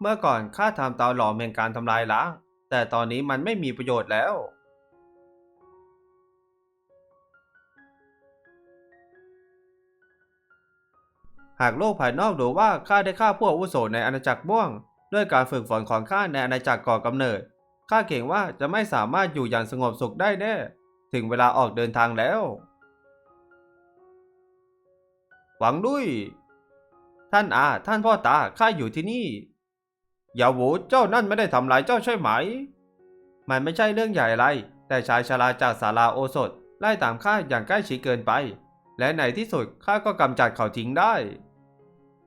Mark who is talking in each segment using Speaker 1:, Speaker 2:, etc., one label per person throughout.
Speaker 1: เมื่อก่อนข้าทำเตาหลอมแห่งการทำลายล้าง แต่ตอนนี้มันไม่มีประโยชน์แล้ว หากโลกภายนอกรู้ว่าข้าได้ฆ่าผู้อาวุโสในอาณาจักรม่วง ด้วยการฝึกฝนของข้าในอาณาจักรก่อกำเนิดข้าเกรงว่าจะไม่สามารถอยู่อย่างสงบสุขได้แน่ ถึงเวลาออกเดินทางแล้ว หวังดุยท่านอา ท่านพ่อตา ข้าอยู่ที่นี่ อย่าโหวเจ้านั่นไม่ได้ทำร้ายเจ้าใช่ไหม มันไม่ใช่เรื่องใหญ่อะไร แต่ชายชราจากศาลาโอสถไล่ตามข้าอย่างใกล้ชิดเกินไป และในที่สุดข้าก็กำจัดเขาทิ้งได้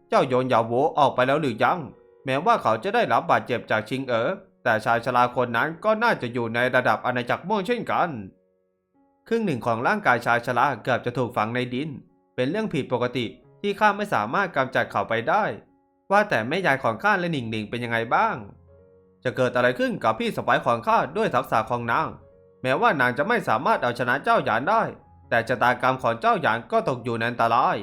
Speaker 1: เจ้าโยนยาโวออกไปแล้วหรือยัง แม้ว่าเขาจะได้รับบาดเจ็บจากชิงเอ๋อแต่ชายชราคนนั้นก็น่าจะอยู่ในระดับอาณาจักรม่วงเช่นกัน ครึ่งหนึ่งของร่างกายชายชราเกือบจะถูกฝังในดิน เป็นเรื่องผิดปกติที่ข้าไม่สามารถกำจัดเขาไปได้ ว่าแต่แม่ยายของข้าและหนิงหนิงเป็นยังไงบ้าง จะเกิดอะไรขึ้นกับพี่สะใภ้ของข้าด้วยทักษะของนาง แม้ว่านางจะไม่สามารถเอาชนะเจ้าหยานได้ แต่ชะตากรรมของเจ้าหยานก็ตกอยู่ในอันตราย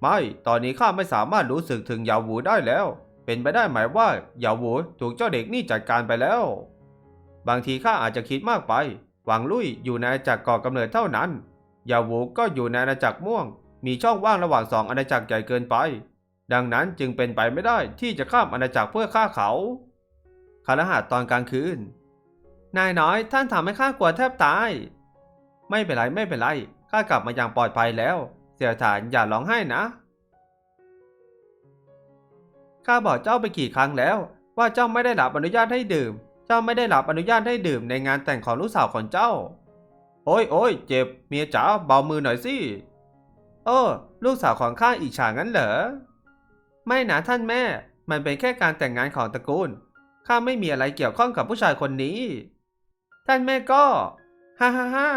Speaker 1: ไม่ ตอนนี้ข้าไม่สามารถรู้สึกถึงเหยาวูได้แล้ว เป็นไปได้ไหมว่าเหยาวูถูกเจ้าเด็กนี่จัดการไปแล้ว บางทีข้าอาจจะคิดมากไป หวังลุยอยู่ในอาณาจักรก่อกำเนิดเท่านั้นเหยาวูก็อยู่ในอาณาจักรม่วง มีช่องว่างระหว่างสองอาณาจักรใหญ่เกินไป ดังนั้นจึงเป็นไปไม่ได้ที่จะข้ามอาณาจักรเพื่อฆ่าเขาคารหัสตอนกลางคืน นายน้อยท่านทำให้ข้ากลัวแทบตาย ไม่เป็นไรไม่เป็นไรข้ากลับมาอย่างปลอดภัยแล้ว เสี่ยฐานอย่าร้องไห้นะข้าบอกเจ้าไปกี่ครั้งแล้ว ว่าเจ้าไม่ได้รับอนุญาตให้ดื่ม เจ้าไม่ได้รับอนุญาตให้ดื่มในงานแต่งของลูกสาวของเจ้า โอ้ยโอ้ยเจ็บเมียจ๋าเบามือหน่อยสิ เออ ลูกสาวของข้าอิจฉางั้นเหรอ ไม่นะท่านแม่ มันเป็นแค่การแต่งงานของตระกูล ข้าไม่มีอะไรเกี่ยวข้องกับผู้ชายคนนี้ ท่านแม่ก็ ฮ่าฮ่าฮ่า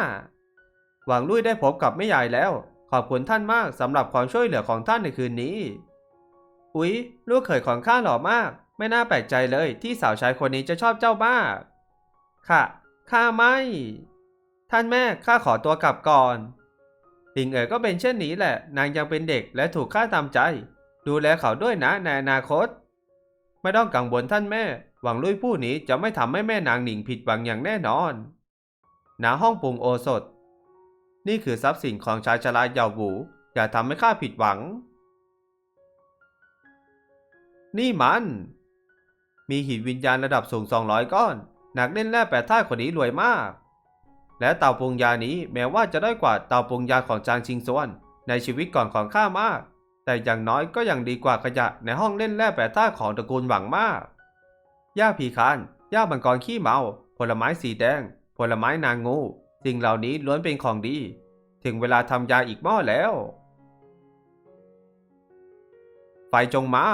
Speaker 1: หวังลุยได้พบกับแม่ยายแล้ว ขอบคุณท่านมากสำหรับความช่วยเหลือของท่านในคืนนี้ อุ๊ย ลูกเขยของข้าหล่อมาก ไม่น่าแปลกใจเลยที่สาวใช้คนนี้จะชอบเจ้ามาก ค่ะ ข้าไม่ ท่านแม่ข้าขอตัวกลับก่อนหลิงเอ๋ยก็เป็นเช่นนี้แหละ นางยังเป็นเด็กและถูกข้าตามใจ ดูแลเขาด้วยนะในอนาคต ไม่ต้องกังวลท่านแม่ หวังลุยผู้นี้จะไม่ทำให้แม่นางหนิงผิดหวังอย่างแน่นอนณห้องปรุงโอสถ นี่คือทรัพย์สินของชายชราเยาวูอย่าทำให้ข้าผิดหวัง นี่มัน มีหินวิญญาณระดับสูง 200 ก้อน นักเล่นแร่แปดท่าคนนี้รวยมาก และเตาปรุงยานี้แม้ว่าจะได้อยกว่าเตาปรุงยาของจางชิงซวนในชีวิตก่อนของข้ามาก แต่อย่างน้อยก็ยังดีกว่าขยะในห้องเล่นแร่แปดท่าตุของตระกูลหวังมากหญ้าผีคานหญ้าบังกรขี้เมา ผลไม้สีแดง ผลไม้นางงู สิ่งเหล่านี้ล้วนเป็นของดี ถึงเวลาทำยาอีกหม้อแล้ว ไฟจงมา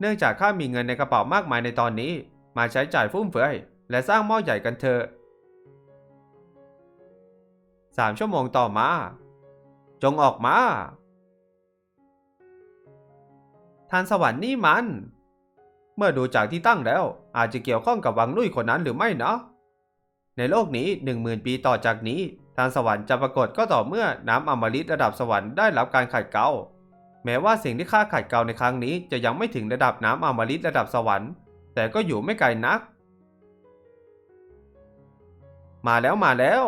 Speaker 1: เนื่องจากข้ามีเงินในกระเป๋ามากมายในตอนนี้ มาใช้จ่ายฟุ่มเฟือย และสร้างหม้อใหญ่กันเถอะสามชั่วโมงต่อมา จงออกมา ทานสวรรค์นี่มัน เมื่อดูจากที่ตั้งแล้ว อาจจะเกี่ยวข้องกับวังลุยคนนั้นหรือไม่นะ ในโลกนี้หนึ่งหมื่นปีต่อจากนี้ ทางสวรรค์จะปรากฏก็ต่อเมื่อน้ำอมฤตระดับสวรรค์ได้รับการขัดเกลาแม้ว่าสิ่งที่ข้าขัดเกลาในครั้งนี้จะยังไม่ถึงระดับน้ำอมฤตระดับสวรรค์ แต่ก็อยู่ไม่ไกลนัก มาแล้วมาแล้ว